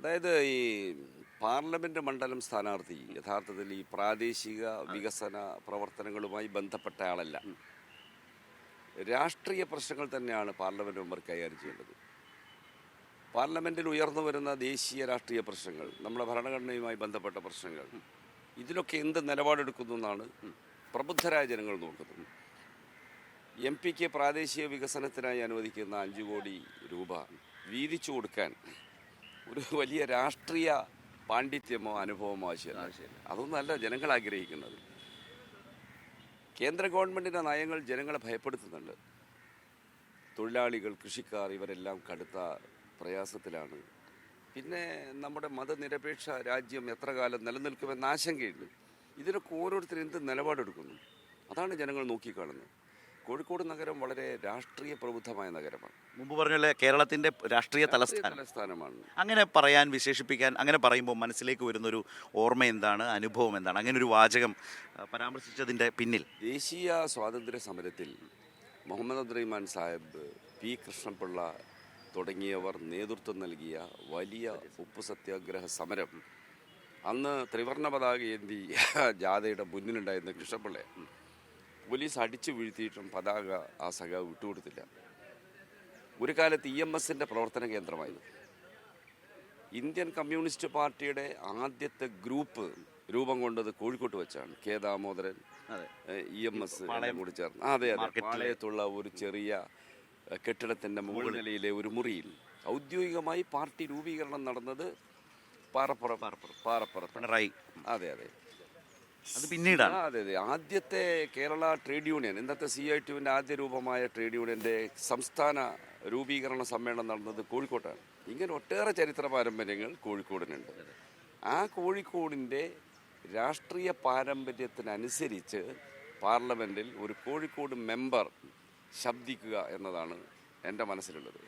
അതായത് ഈ പാർലമെന്റ് മണ്ഡലം സ്ഥാനാർത്ഥി യഥാർത്ഥത്തിൽ ഈ പ്രാദേശിക വികസന പ്രവർത്തനങ്ങളുമായി ബന്ധപ്പെട്ട ആളല്ല. രാഷ്ട്രീയ പ്രശ്നങ്ങൾ തന്നെയാണ് പാർലമെന്റ് മെമ്പർ കൈകാര്യം ചെയ്യേണ്ടത്. പാർലമെന്റിൽ ഉയർന്നു വരുന്ന ദേശീയ രാഷ്ട്രീയ പ്രശ്നങ്ങൾ നമ്മുടെ ഭരണഘടനയുമായി ബന്ധപ്പെട്ട പ്രശ്നങ്ങൾ ഇതിലൊക്കെ എന്ത് നിലപാടെടുക്കുന്നു എന്നാണ് പ്രബുദ്ധരായ ജനങ്ങൾ നോക്കുന്നത്. എം പിക്ക് പ്രാദേശിക വികസനത്തിനായി അനുവദിക്കുന്ന അഞ്ചു കോടി രൂപ വീതിച്ചു കൊടുക്കാൻ ഒരു വലിയ രാഷ്ട്രീയ പാണ്ഡിത്യമോ അനുഭവമോ ആവശ്യമില്ല. അതൊന്നല്ല ജനങ്ങൾ ആഗ്രഹിക്കുന്നത്. കേന്ദ്ര ഗവൺമെന്റിന്റെ നയങ്ങൾ ജനങ്ങളെ ഭയപ്പെടുത്തുന്നുണ്ട്. തൊഴിലാളികൾ കൃഷിക്കാർ ഇവരെല്ലാം കടുത്ത പ്രയാസത്തിലാണ്. പിന്നെ നമ്മുടെ മതനിരപേക്ഷ രാജ്യം എത്ര കാലം നിലനിൽക്കുമെന്ന ആശങ്കയുണ്ട്. ഇതിനൊക്കെ ഓരോരുത്തരും എന്ത് നിലപാടെടുക്കുന്നു? അതാണ് ജനങ്ങൾ നോക്കിക്കാണുന്നത്. കോഴിക്കോട് നഗരം വളരെ രാഷ്ട്രീയ പ്രബുദ്ധമായ നഗരമാണ്. മുമ്പ് പറഞ്ഞല്ലേ കേരളത്തിന്റെ രാഷ്ട്രീയ തലസ്ഥാനം. തലസ്ഥാനമാണ്. അങ്ങനെ പറയാൻ വിശേഷിപ്പിക്കാൻ അങ്ങനെ പറയുമ്പോൾ മനസ്സിലേക്ക് വരുന്നൊരു ഓർമ്മ എന്താണ് അനുഭവം എന്താണ്? അങ്ങനെ ഒരു വാചകം പരാമർശിച്ചതിന്റെ പരാമർശിച്ചതിന്റെ പിന്നിൽ. ദേശീയ സ്വാതന്ത്ര്യ സമരത്തിൽ മുഹമ്മദ് അബ്ദുറഹിമാൻ സാഹിബ് പി കൃഷ്ണപിള്ള തുടങ്ങിയവർ നേതൃത്വം നൽകിയ വലിയ ഉപ്പ് സത്യാഗ്രഹ സമരം. അന്ന് ത്രിവർണ പതാക ഏന്തി ജാഥയുടെ മുന്നിലുണ്ടായിരുന്ന കൃഷ്ണപിള്ളയെ പോലീസ് അടിച്ചു വീഴ്ത്തിയിട്ടും പതാക ആ സഖാവ് വിട്ടുകൊടുത്തില്ല. ഒരു കാലത്ത് ഇ എം എസിന്റെ പ്രവർത്തന കേന്ദ്രമായിരുന്നു. ഇന്ത്യൻ കമ്മ്യൂണിസ്റ്റ് പാർട്ടിയുടെ ആദ്യത്തെ ഗ്രൂപ്പ് രൂപം കൊണ്ടത് കോഴിക്കോട്ട് വെച്ചാണ്. K Damodaran. E M S കൂടി ചേർന്ന്. അതെ അതെ. പാളയത്തുള്ള ഒരു ചെറിയ കെട്ടിടത്തിന്റെ കെട്ടിടത്തിന്റെ മുകൾ നിലയിലെ ഒരു മുറിയിൽ ഔദ്യോഗികമായി പാർട്ടി രൂപീകരണം നടന്നത് പാറപ്പുറം പാറപ്പുറം. പാറപ്പുറം പിണറായി. അതെ അതെ. അത് പിന്നീടാണ്. അതെ അതെ. ആദ്യത്തെ കേരള ട്രേഡ് യൂണിയൻ ഇന്നത്തെ സി ഐ ടുവിന്റെ ആദ്യ രൂപമായ ട്രേഡ് യൂണിയന്റെ സംസ്ഥാന രൂപീകരണ സമ്മേളനം നടന്നത് കോഴിക്കോട്ടാണ്. ഇങ്ങനെ ഒട്ടേറെ ചരിത്ര പാരമ്പര്യങ്ങൾ കോഴിക്കോടിനുണ്ട്. ആ കോഴിക്കോടിന്റെ രാഷ്ട്രീയ പാരമ്പര്യത്തിനനുസരിച്ച് പാർലമെന്റിൽ ഒരു കോഴിക്കോട് മെമ്പർ ശബ്ദിക്കുക എന്നതാണ് എന്റെ മനസ്സിലുള്ളത്.